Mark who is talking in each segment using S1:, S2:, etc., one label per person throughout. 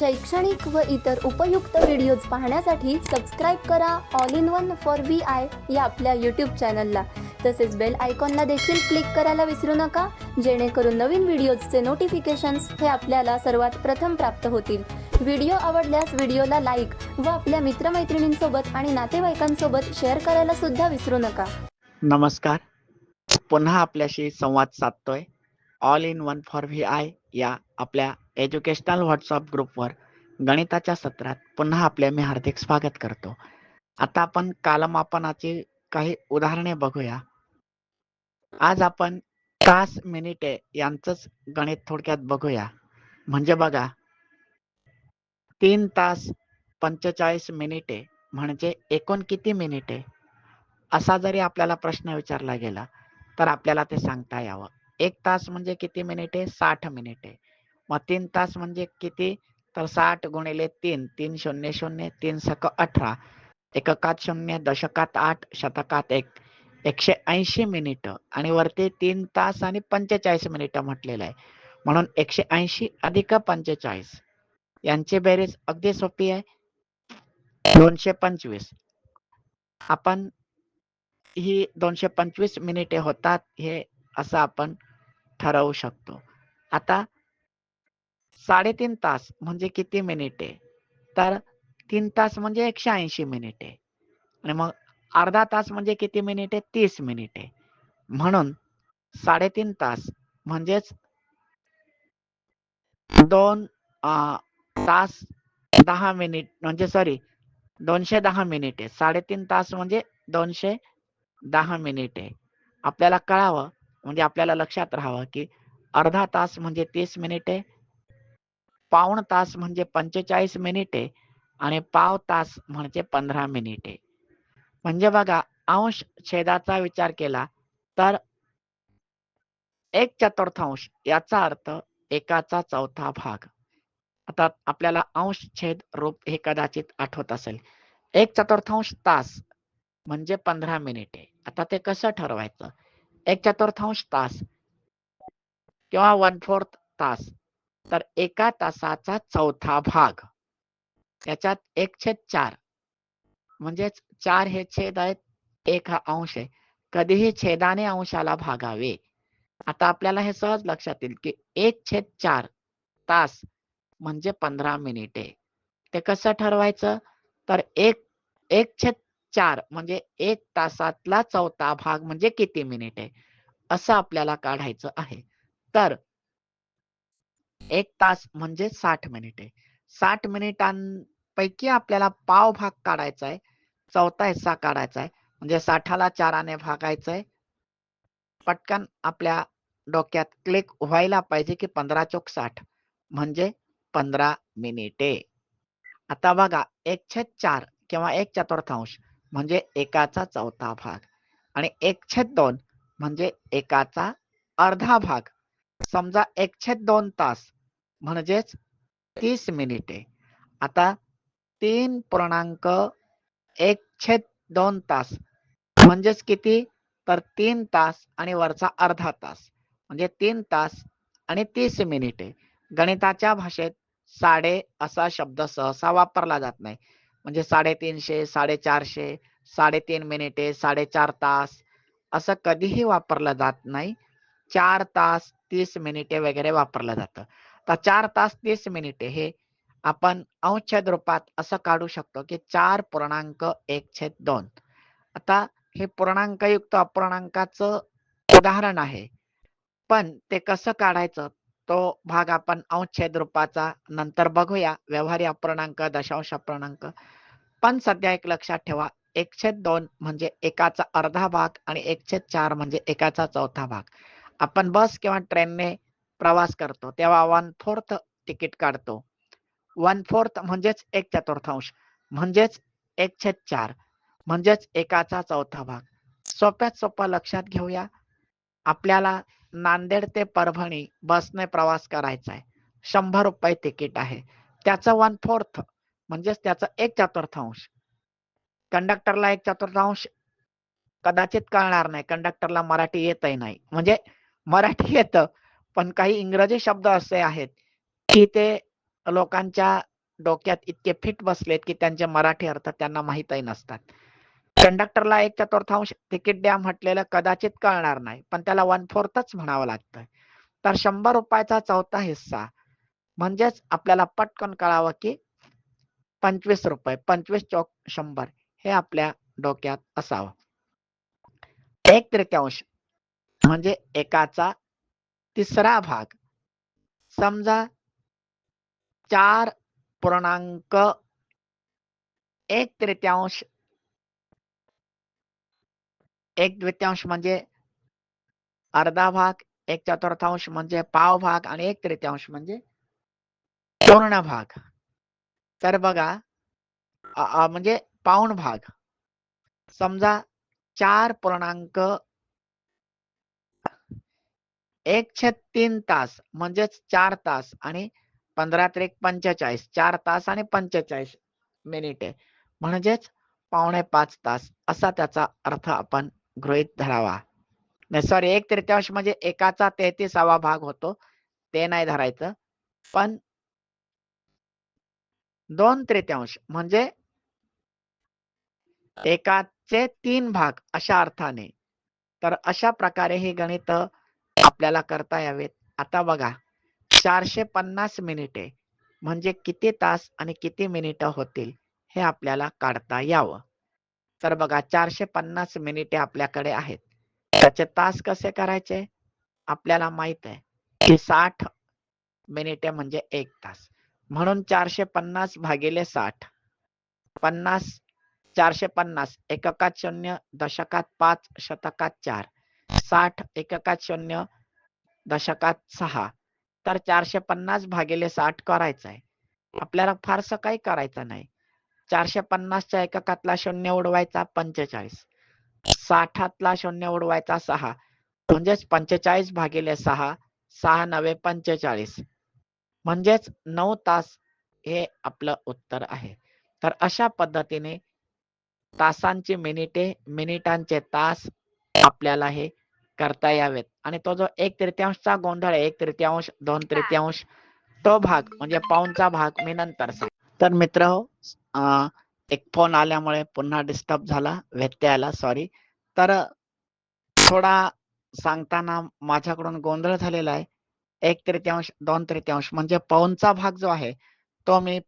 S1: शैक्षणिक व इतर उपयुक्त व्हिडिओज पाहण्यासाठी सबस्क्राईब करा. All in one for V I या आपल्या यूट्यूब चॅनलला तसेच बेल आयकॉनला देखील क्लिक करायला विसरू नका. जेणेकरून नवीन व्हिडिओजचे नोटिफिकेशन्स हे आपल्याला सर्वात प्रथम प्राप्त होतील. व्हिडिओ आवडल्यास व्हिडिओला लाईक व आपल्या मित्रमैत्रिणींसोबत आणि नातेवाईकांसोबत शेअर करायला सुद्धा विसरू नका.
S2: नमस्कार. पुन्हा आपल्याशी संवाद साधतोय. All in one for V I या आपल्या एज्युकेशनल व्हॉट्सअप ग्रुपवर गणिताच्या सत्रात पुन्हा आपले मी हार्दिक स्वागत करतो. आता आपण कालमापनाची काही उदाहरणे बघूया. आज आपण तास मिनिटे यांचंच गणित थोडक्यात बघूया. म्हणजे बघा. तीन तास पंचेचाळीस मिनिटे म्हणजे एकूण किती मिनिटे? असा जरी आपल्याला प्रश्न विचारला गेला तर आपल्याला ते सांगता यावं. एक तास म्हणजे किती मिनिटे साठ मिनिटे मग तीन तास म्हणजे किती? तर साठ गुणिले तीन तीन शून्य शून्य तीन सक अठरा. एककात शून्य दशकात आठ शतकात एक. एकशे ऐंशी मिनिट. आणि वरती तीन तास आणि पंचेचाळीस मिनिट म्हटलेलं आहे. म्हणून एकशे ऐंशी अधिक पंचेचाळीस. यांची बेरीज अगदी सोपी आहे. दोनशे पंचवीस. आपण ही दोनशे पंचवीस मिनिटे होतात हे असं आपण ठरवू शकतो. आता साडेतीन तास म्हणजे किती मिनिटे? तर तीन तास म्हणजे एकशे ऐंशी मिनिटे. आणि मग अर्धा तास म्हणजे किती मिनिटे? तीस मिनिटे. म्हणून साडेतीन तास म्हणजेच दोन तास दहा मिनिट म्हणजे सॉरी दोनशे दहा मिनिटे. साडेतीन तास म्हणजे दोनशे दहा मिनिटे. आपल्याला कळावं म्हणजे आपल्याला लक्षात राहावं की अर्धा तास म्हणजे तीस मिनिटे पाऊण तास म्हणजे पंचेचाळीस मिनिटे आणि पाव तास म्हणजे पंधरा मिनिटे. म्हणजे बघा अंश छेदाचा विचार केला तर एक चतुर्थांश याचा अर्थ एकाचा चौथा भाग. आता आपल्याला अंश छेद रूप हे कदाचित आठवत असेल. एक चतुर्थांश तास म्हणजे पंधरा मिनिटे. आता ते कसं ठरवायचं? एक चतुर्थांश तास किंवा वन फोर्थ तास. तर एका तासाचा चौथा भाग. याच्यात एक छेद चार. म्हणजेच चार हे छेद आहेत एक हा अंश आहे. कधीही छेदाने अंशाला भागावे. आता आपल्याला हे सहज लक्षात येईल की एक छेद चार तास म्हणजे पंधरा मिनिटे. ते कसं ठरवायचं? तर एक एक छेद चार म्हणजे एक तासातला चौथा भाग म्हणजे किती मिनिट आहे? असं आपल्याला काढायचं आहे. तर एक तास म्हणजे साठ मिनिटे साठ मिनिटांपैकी आपल्याला पाव भाग काढायचा आहे. चौथा हिस्सा काढायचा आहे. म्हणजे साठाला चाराने भागायचंय पटकन आपल्या डोक्यात क्लिक व्हायला पाहिजे की पंधरा चोक साठ म्हणजे पंधरा मिनिटे आता बघा एक छेद चार किंवा एक चतुर्थांश. म्हणजे एकाचा चौथा भाग आणि एक छेद दोन म्हणजे एकाचा अर्धा भाग. समजा एक छेद दोन तास म्हणजेच तीस मिनिटे. आता तीन पूर्णांक एक छेद दोन तास म्हणजेच किती? तर तीन तास आणि वरचा अर्धा तास म्हणजे तीन तास आणि तीस मिनिटे. गणिताच्या भाषेत साडे असा शब्द सहसा वापरला जात नाही. म्हणजे साडेतीनशे साडेचारशे साडेतीन मिनिटे साडेचार तास असं कधीही वापरलं जात नाही. चार तास तीस मिनिटे वगैरे वापरलं जातं. तर चार तास तीस मिनिटे हे आपण अंशछेद रूपात असं काढू शकतो की चार पूर्णांक एक छेद दोन. आता हे पूर्णांकयुक्त अपूर्णांकाचं उदाहरण आहे. पण ते कसं काढायचं? तो भाग आपण अंशछेद रूपाचा. नंतर बघूया व्यवहारी अपूर्णांक दशांश अपूर्णांक पण सध्या एक लक्षात ठेवा. एक दोन म्हणजे एकाचा अर्धा भाग आणि एक चार म्हणजे एकाचा चौथा भाग. आपण बस किंवा ट्रेनने प्रवास करतो तेव्हा वन फोर्थ तिकीट काढतो. वन फोर्थ म्हणजेच एक चतुर्थांश म्हणजेच एक चार म्हणजेच एकाचा चौथा भाग. सोप्यात सोपा लक्षात घेऊया. आपल्याला नांदेड ते परभणी बसने प्रवास करायचा आहे शंभर रुपये तिकीट आहे. त्याचं वन फोर्थ म्हणजेच त्याचा एक चतुर्थांश. कंडक्टरला एक चतुर्थांश कदाचित कळणार नाही. कंडक्टरला मराठी येतही नाही. म्हणजे मराठी येतं पण काही इंग्रजी शब्द असे आहेत की ते लोकांच्या डोक्यात इतके फिट बसलेत की त्यांचे मराठी अर्थ त्यांना माहीतही नसतात. कंडक्टरला एक चतुर्थांश तिकीट द्या म्हटलेलं कदाचित कळणार नाही पण त्याला वन फोर्थच म्हणावं लागतं तर शंभर रुपयाचा चौथा हिस्सा म्हणजेच आपल्याला पटकन कळावं की पंचवीस रुपये पंचवीस चौक शंभर हे आपल्या डोक्यात असावं. एक तृतीयांश म्हणजे एकाचा तिसरा भाग. समजा चार पूर्णांक एक तृतीयांश एक द्वितीयांश म्हणजे अर्धा भाग एक चतुर्थांश म्हणजे पाव भाग आणि एक तृतीयांश म्हणजे पूर्ण भाग. तर बघा म्हणजे पाऊण भाग. समजा चार पूर्णांक एक तीन तास म्हणजेच चार तास आणि पंधरा त्रिक पंचेचाळीस चार तास आणि पंचेचाळीस मिनिटे म्हणजेच पावणे पाच तास असा त्याचा अर्थ आपण गृहीत धरावा. नाही सॉरी एक तृतीयांश म्हणजे एकाचा तेहतीसावा भाग होतो. ते नाही धरायचं. पण दोन तृतीयांश म्हणजे एकाचे तीन भाग अशा अर्थाने. तर अशा प्रकारे ही गणित आपल्याला करता यावेत. आता बघा चारशे पन्नास मिनिटे म्हणजे किती तास आणि किती मिनिटं होतील हे आपल्याला काढता यावं. तर बघा चारशे पन्नास मिनिटे आपल्याकडे आहेत. त्याचे तास कसे करायचे? आपल्याला माहीत आहे की साठ मिनिटे म्हणजे एक तास. म्हणून चारशे पन्नास भागिले साठ. पन्नास चारशे पन्नास एककात शून्य दशकात पाच शतकात चार. साठ एककात शून्य दशकात सहा. तर चारशे पन्नास भागिले साठ करायचं आहे आपल्याला फारसं काही करायचं नाही. चारशे पन्नासच्या एककातला शून्य उडवायचा पंचेचाळीस. साठातला शून्य उडवायचा सहा. म्हणजेच पंचेचाळीस भागिले सहा सहा नवे पंचेचाळीस. म्हणजेच नऊ तास हे आपलं उत्तर आहे. तर अशा पद्धतीने तासांची मिनिटे मिनिटांचे तास आपल्याला हे करता यावेत. आणि तो जो एक तृतीयांशचा गोंधळ आहे एक तृतीयांश दोन तृतीयांश तो भाग म्हणजे पाऊनचा भाग मी नंतर तर मित्र एक फोन आल्यामुळे पुन्हा डिस्टर्ब झाला व्यत्यय आला सॉरी तर थोडा सांगताना माझ्याकडून गोंधळ झालेला आहे. एक तृतीयांश दोन तृतीयांश म्हणजे पाऊनचा भाग जो आहे तो मी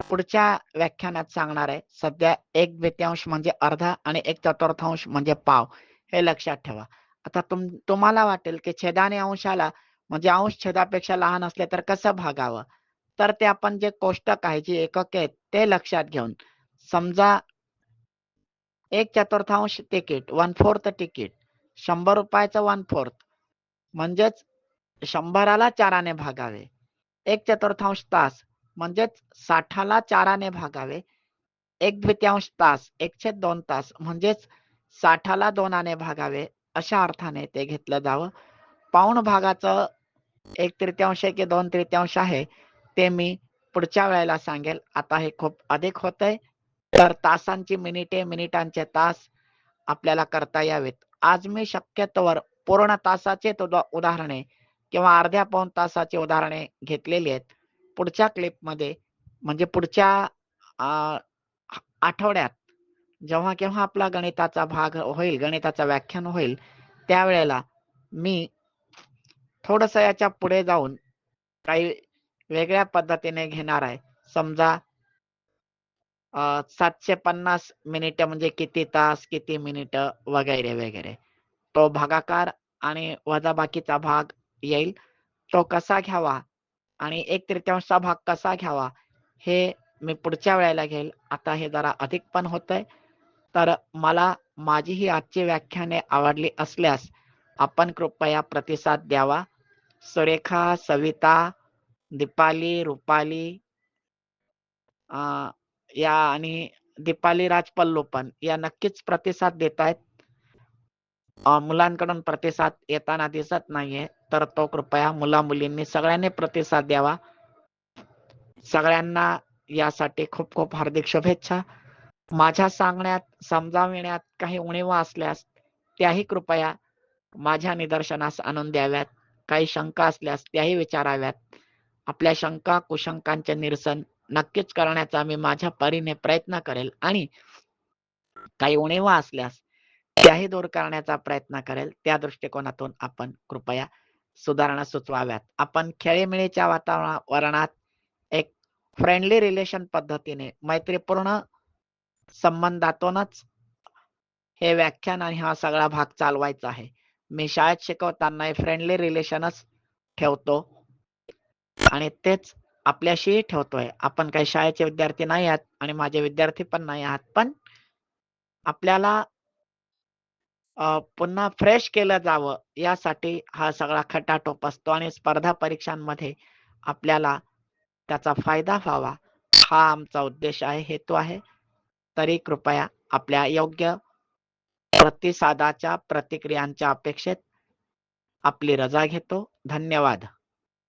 S2: पुढच्या व्याख्यानात सांगणार आहे. सध्या एक द्वितीयांश म्हणजे अर्धा आणि एक चतुर्थांश म्हणजे पाव. हे लक्षात ठेवा. आता तुम तुम्हाला वाटेल की छेदाने अंशाला म्हणजे अंश छेदापेक्षा लहान असले तर कसं भागावं? तर ते आपण जे कोष्टक आहे जी एकके आहेत ते लक्षात घेऊन. समजा एक चतुर्थांश तिकीट वन फोर्थ तिकीट शंभर रुपयाचं वन फोर्थ म्हणजेच शंभराला चाराने भागावे. एक चतुर्थांश तास म्हणजेच साठाला चाराने भागावे. एक द्वितीयांश तास एकशे दोन तास म्हणजेच साठाला दोनाने भागावे. अशा अर्थाने ते घेतलं जावं. पाऊण भागाचं एक तृतीयांश की दोन तृतीयांश आहे. ते मी पुढच्या वेळेला सांगेल. आता हे खूप अधिक होतंय. तर तासांची मिनिटे मिनिटांचे तास आपल्याला करता यावेत. आज मी शक्यतोवर पूर्ण तासाचे उदाहरणे किंवा अर्ध्या पाऊण तासाची उदाहरणे घेतलेली आहेत. पुढच्या क्लिपमध्ये म्हणजे पुढच्या आठवड्यात जेव्हा केव्हा आपला गणिताचा भाग होईल गणिताचा व्याख्यान होईल त्यावेळेला मी थोडस याच्यापुढे जाऊन काही वेगळ्या पद्धतीने घेणार आहे. समजा सातशे पन्नास मिनिट म्हणजे किती तास किती मिनिट वगैरे वगैरे. तो भागाकार आणि वजाबाकीचा भाग येईल. तो कसा घ्यावा आणि एक तृतीयांशचा भाग कसा घ्यावा हे मी पुढच्या वेळेला घेईल. आता हे जरा अधिक पण होतंय. तर मला माझी ही आजची व्याख्याने आवडली असल्यास आपण कृपया प्रतिसाद द्यावा. सुरेखा सविता दीपाली रुपाली या आणि दीपाली राजपल्लोपन या नक्कीच प्रतिसाद देत आहेत. मुलांकडून प्रतिसाद येताना दिसत नाहीये तर तो कृपया मुला मुलींनी सगळ्यांनी प्रतिसाद द्यावा. सगळ्यांना यासाठी खूप खूप हार्दिक शुभेच्छा. माझ्या सांगण्यात समजाविण्यात काही उणीवा असल्यास त्याही कृपया माझ्या निदर्शनास आणून द्याव्यात. काही शंका असल्यास त्याही विचाराव्यात. आपल्या शंका कुशंकांचे निरसन नक्कीच करण्याचा मी माझ्या परीने प्रयत्न करेल आणि काही उणिवा असल्यास त्याही दूर करण्याचा प्रयत्न करेल. त्या दृष्टिकोनातून आपण कृपया सुधारणा सुचवाव्यात. आपण खेळीमेळीच्या वातावरणात एक फ्रेंडली रिलेशन पद्धतीने मैत्रीपूर्ण संबंधातूनच हे व्याख्यान आणि हा सगळा भाग चालवायचा आहे. मी शाळेत शिकवताना फ्रेंडली रिलेशनच ठेवतो. आणि तेच आपल्याशीही ठेवतोय. आपण काही शाळेचे विद्यार्थी नाही आहात आणि माझे विद्यार्थी पण नाही आहात. पण आपल्याला पुन्हा फ्रेश केलं जावं यासाठी हा सगळा खटाटोप असतो आणि स्पर्धा परीक्षांमध्ये आपल्याला त्याचा फायदा व्हावा हा आमचा उद्देश आहे हेतू आहे. तरी कृपया आपल्या योग्य प्रतिसादाच्या प्रतिक्रियांच्या अपेक्षेत आपली रजा घेतो. धन्यवाद.